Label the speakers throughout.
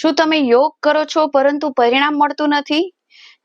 Speaker 1: શું તમે યોગ કરો છો પરંતુ પરિણામ મળતું નથી?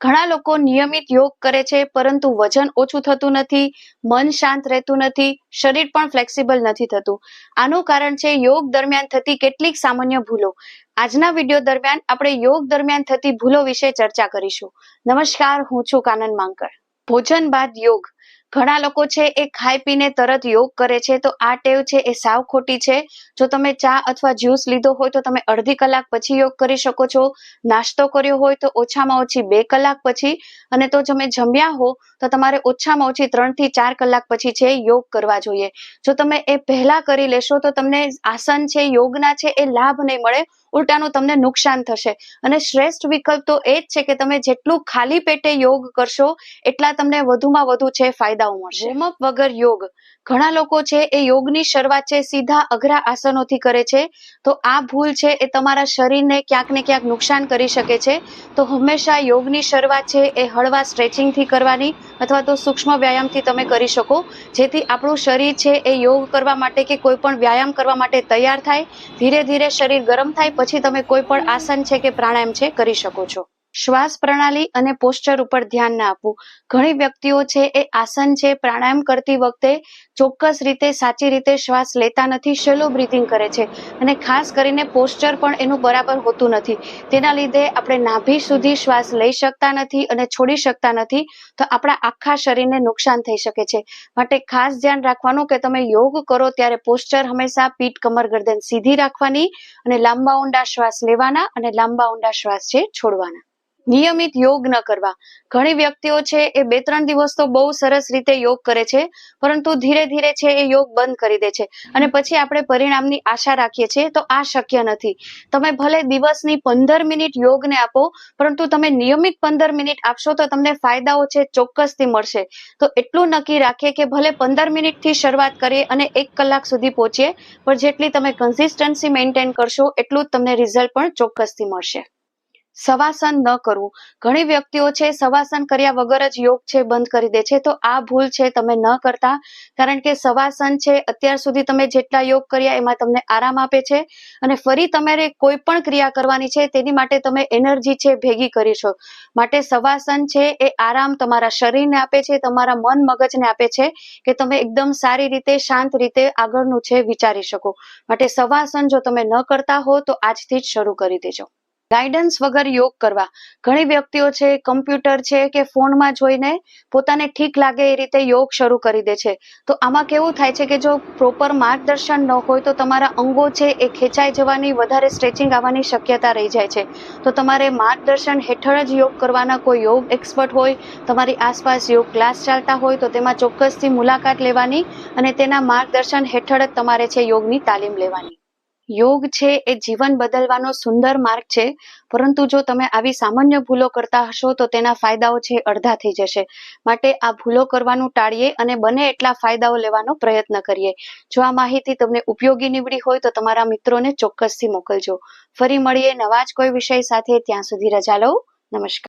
Speaker 1: ઘણા લોકો નિયમિત યોગ કરે છે પરંતુ વજન ઓછું થતું નથી, મન શાંત રહેતું નથી, શરીર પણ ફ્લેક્સિબલ નથી થતું. આનું કારણ છે યોગ દરમિયાન થતી કેટલીક સામાન્ય ભૂલો. આજના વીડિયો દરમિયાન આપણે યોગ દરમિયાન થતી ભૂલો વિશે ચર્ચા કરીશું. નમસ્કાર, હું છું કાનન માંકર ભોજન બાદ યોગ. ઘણા લોકો છે એ ખાઈ પીને તરત યોગ કરે છે. તો આ ટેવ છે એ સાવ ખોટી છે. જો તમે ચા અથવા જ્યુસ લીધો હોય તો તમે અડધી કલાક પછી યોગ કરી શકો છો. નાસ્તો કર્યો હોય તો ઓછામાં ઓછી બે કલાક પછી. અને તો તમે જમ્યા હો તો તમારે ઓછામાં ઓછી ત્રણથી ચાર કલાક પછી છે યોગ કરવા જોઈએ. જો તમે એ પહેલા કરી લેશો તો તમને આસન છે, યોગના છે એ લાભ નહીં મળે. ઉલટાનું તમને નુકસાન થશે. અને શ્રેષ્ઠ વિકલ્પ તો એ જ છે કે તમે જેટલું ખાલી પેટે યોગ કરશો, એટલા તમને વધુમાં વધુ છે ફાયદાઓ મળશે. વગર યોગ. ઘણા લોકો છે એ યોગની શરૂઆત છે સીધા અઘરા આસનોથી કરે છે. તો આ ભૂલ છે એ તમારા શરીરને ક્યાંક ને ક્યાંક નુકસાન કરી શકે છે. તો હંમેશા યોગની શરૂઆત છે એ હળવા સ્ટ્રેચિંગથી કરવાની અથવા તો સૂક્ષ્મ વ્યાયામથી તમે કરી શકો. જેથી આપણું શરીર છે એ યોગ કરવા માટે કે કોઈ પણ વ્યાયામ કરવા માટે તૈયાર થાય. ધીરે ધીરે શરીર ગરમ થાય. પછી તમે કોઈ પણ આસન છે કે પ્રાણાયામ છે કરી શકો છો. શ્વાસ પ્રણાલી અને પોસ્ચર ઉપર ધ્યાન ના આપવું. ઘણી વ્યક્તિઓ છે એ આસન છે, પ્રાણાયામ કરતી વખતે ચોક્કસ રીતે સાચી રીતે શ્વાસ લેતા નથી શેલો બ્રિથિંગ કરે છે. અને ખાસ કરીને પોસ્ચર પણ એનું બરાબર હોતું નથી. તેના લીધે આપણે નાભી સુધી શ્વાસ લઈ શકતા નથી અને છોડી શકતા નથી, તો આપણા આખા શરીરને નુકસાન થઈ શકે છે. માટે ખાસ ધ્યાન રાખવાનું કે તમે યોગ કરો ત્યારે પોસ્ચર હંમેશા પીઠ, કમર, ગરદન સીધી રાખવાની અને લાંબા ઊંડા શ્વાસ લેવાના અને લાંબા ઊંડા શ્વાસ છે, છોડવાના. નિયમિત યોગ ન કરવા. ઘણી વ્યક્તિઓ છે એ બે ત્રણ દિવસ તો બહુ સરસ રીતે યોગ કરે છે, પરંતુ ધીરે ધીરે છે એ યોગ બંધ કરી દે છે. અને પછી આપણે પરિણામની આશા રાખીએ છીએ તો આ શક્ય નથી. તમે ભલે દિવસની પંદર મિનિટ યોગને આપો, પરંતુ તમે નિયમિત પંદર મિનિટ આપશો તો તમને ફાયદાઓ છે ચોક્કસથી મળશે. તો એટલું નક્કી રાખીએ કે ભલે પંદર મિનિટથી શરૂઆત કરીએ અને એક કલાક સુધી પહોંચીએ, પણ જેટલી તમે કન્સિસ્ટન્સી મેન્ટેન કરશો, એટલું જ તમને રિઝલ્ટ પણ ચોક્કસથી મળશે. સવાસન ન કરવું. ઘણી વ્યક્તિઓ છે, સવાસન કર્યા વગર જ યોગ છે, બંધ કરી દે છે. તો આ ભૂલ છે તમે ન કરતા. કારણ કે સવાસન છે, અત્યાર સુધી તમે જેટલા યોગ કર્યા એમાં તમને આરામ આપે છે. અને ફરી તમારે કોઈ પણ ક્રિયા કરવાની છે, તેની માટે તમે એનર્જી છે, ભેગી કરી છો માટે સવાસન છે, એ આરામ તમારા શરીરને આપે છે, તમારા મન મગજને આપે છે કે તમે એકદમ સારી રીતે, શાંત રીતે આગળનું છે, વિચારી શકો. માટે સવાસન જો તમે ન કરતા હો, તો આજથી જ શરૂ કરી દેજો. ગાઈડન્સ વગર યોગ કરવા. ઘણી વ્યક્તિઓ છે કમ્પ્યુટર છે કે ફોનમાં જોઈને પોતાને ઠીક લાગે એ રીતે યોગ શરૂ કરી દે છે. તો આમાં કેવું થાય છે કે જો પ્રોપર માર્ગદર્શન ન હોય તો તમારા અંગો છે એ ખેંચાઈ જવાની, વધારે સ્ટ્રેચિંગ આવવાની શક્યતા રહી જાય છે. તો તમારે માર્ગદર્શન હેઠળ જ યોગ કરવાના કોઈ યોગ એક્સપર્ટ હોય, તમારી આસપાસ યોગ ક્લાસ ચાલતા હોય તો તેમાં ચોક્કસથી મુલાકાત લેવાની અને તેના માર્ગદર્શન હેઠળ જ તમારે છે યોગની તાલીમ લેવાની. યોગ છે એ જીવન બદલવાનો સુંદર માર્ગ છે. પરંતુ જો તમે આવી સામાન્ય ભૂલો કરતા હશો તો તેના ફાયદાઓ છે અડધા થઈ જશે. માટે આ ભૂલો કરવાનું ટાળીએ અને બને એટલા ફાયદાઓ લેવાનો પ્રયત્ન કરીએ. જો આ માહિતી તમને ઉપયોગી નીવડી હોય તો તમારા મિત્રોને ચોક્કસથી મોકલજો. ફરી મળીએ નવા જ કોઈ વિષય સાથે. ત્યાં સુધી રજા લઉં નમસ્કાર.